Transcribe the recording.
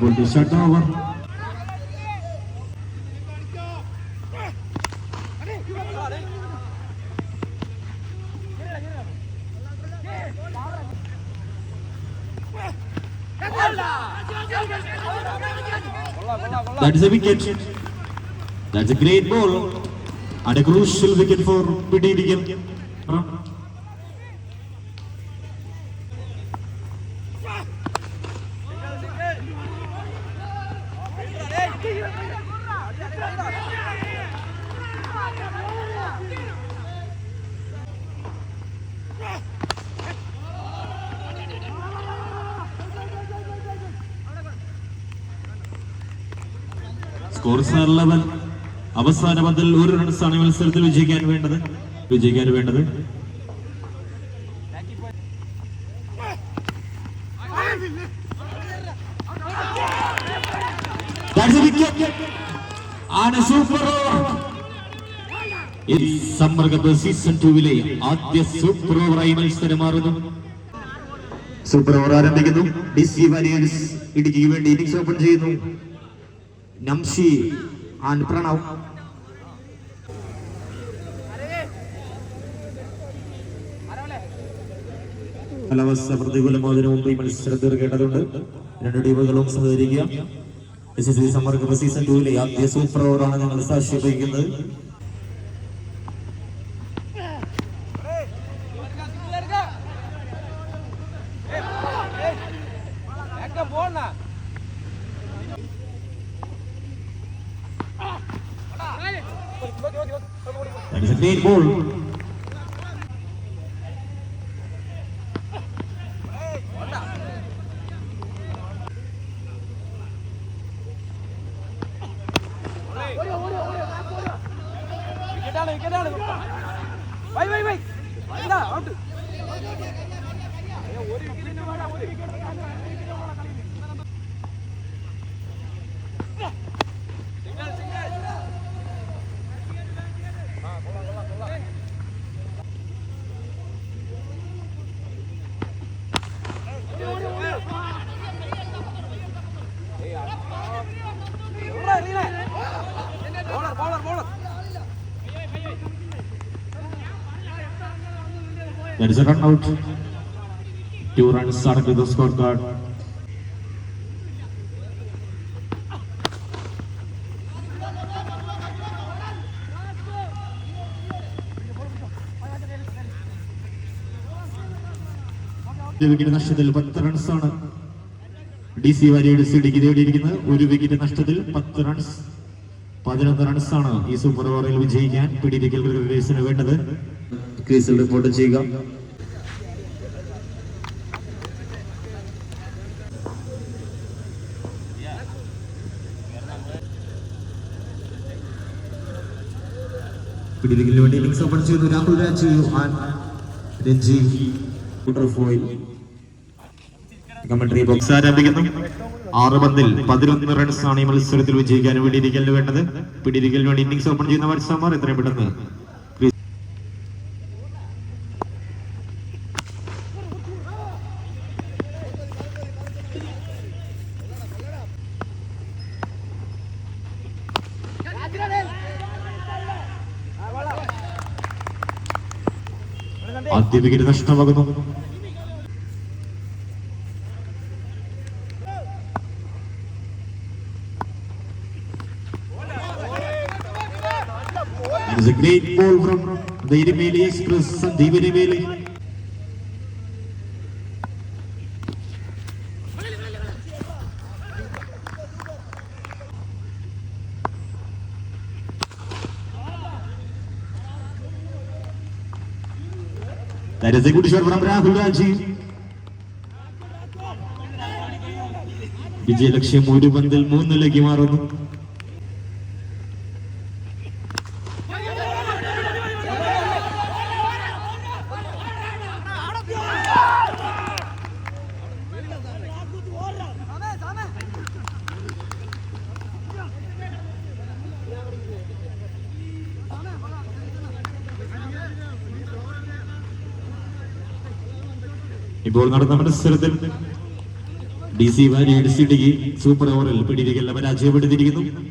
Over. That is a wicket. That's a great ball. And a crucial wicket for Pididigan. Score level അവസാന പന്തിൽ ഒരു റൺസാണ് മത്സരത്തിൽ വിജയിക്കാൻ വേണ്ടത്? വിജയിക്കാൻ വേണ്ടത്? That's a wicket. And over. ഈ സമ്മർ സീസൺ സൂപ്പർ മത്സരം സൂപ്പർ ഓവർ ആരംഭിക്കുന്നു. ഡി സി വാരിയൻസ് ഇടുക്കിക്ക് വേണ്ടി ഇന്നിംഗ്സ് ഓപ്പൺ ചെയ്യുന്നു. നംഷി ആൻഡ് പ്രണവ്. കാലാവസ്ഥ പ്രതികൂലമായതിനു മുമ്പ് ഈ മത്സരം തീർക്കേണ്ടതുണ്ട്. രണ്ട് ടീമുകളും സഹകരിക്കുക. S S C summer cup season ടൂവിലെ ആദ്യ സൂപ്പർ ഓവറാണ് ഞങ്ങൾ സാക്ഷി വഹിക്കുന്നത് That. விக்கெட்டான விக்கெட்டான வை வை வை. அவுட் ஒரு விக்கெட் ஒரு wicket That is a run out. Two runs added to the scorecard. Wicket നഷ്ടത്തിൽ പത്ത് റൺസാണ് ഡി സി വാര്യയുടെ സിഡിക്ക് നേടിയിരിക്കുന്നത് ഒരു വിക്കറ്റ് നഷ്ടത്തിൽ പത്ത് റൺസ് പതിനൊന്ന് റൺസാണ് ഈ സൂപ്പർ ഓവറിൽ വിജയിക്കാൻ പിടിയിരിക്കൽ വേണ്ടത് ക്രീസിൽ റിപ്പോർട്ട് ചെയ്യുക. ഇന്നിംഗ്സ് ഓപ്പൺ ആൻഡ് ബോക്സ് ആരംഭിക്കുന്നു ആറ് പന്തിൽ പതിനൊന്ന് റൺസാണ് ഈ മത്സരത്തിൽ വിജയിക്കാൻ വേണ്ടി ഇരിക്കലിന് വേണ്ടത്. പിടിയിരിക്കലിന് വേണ്ടി ഇന്നിംഗ്സ് ഓപ്പൺ ചെയ്യുന്ന മത്സരമാർ എത്രയും പെട്ടെന്ന് ആദ്യ വിക്കറ്റ് നഷ്ടമാകുന്നു It is a great ball from the Irimeli Express, Sandeep Irimeli. That is a good shot from Rahul Raji. വിജയലക്ഷ്യം ഒരു പന്തിൽ മൂന്നിലേക്ക് മാറുന്നു ഇപ്പോൾ നടന്ന മത്സരത്തിൽ ഡി സി വാരി സൂപ്പർ ഓവറിൽ പിടിവികൽ പരാജയപ്പെടുത്തിയിരിക്കുന്നു.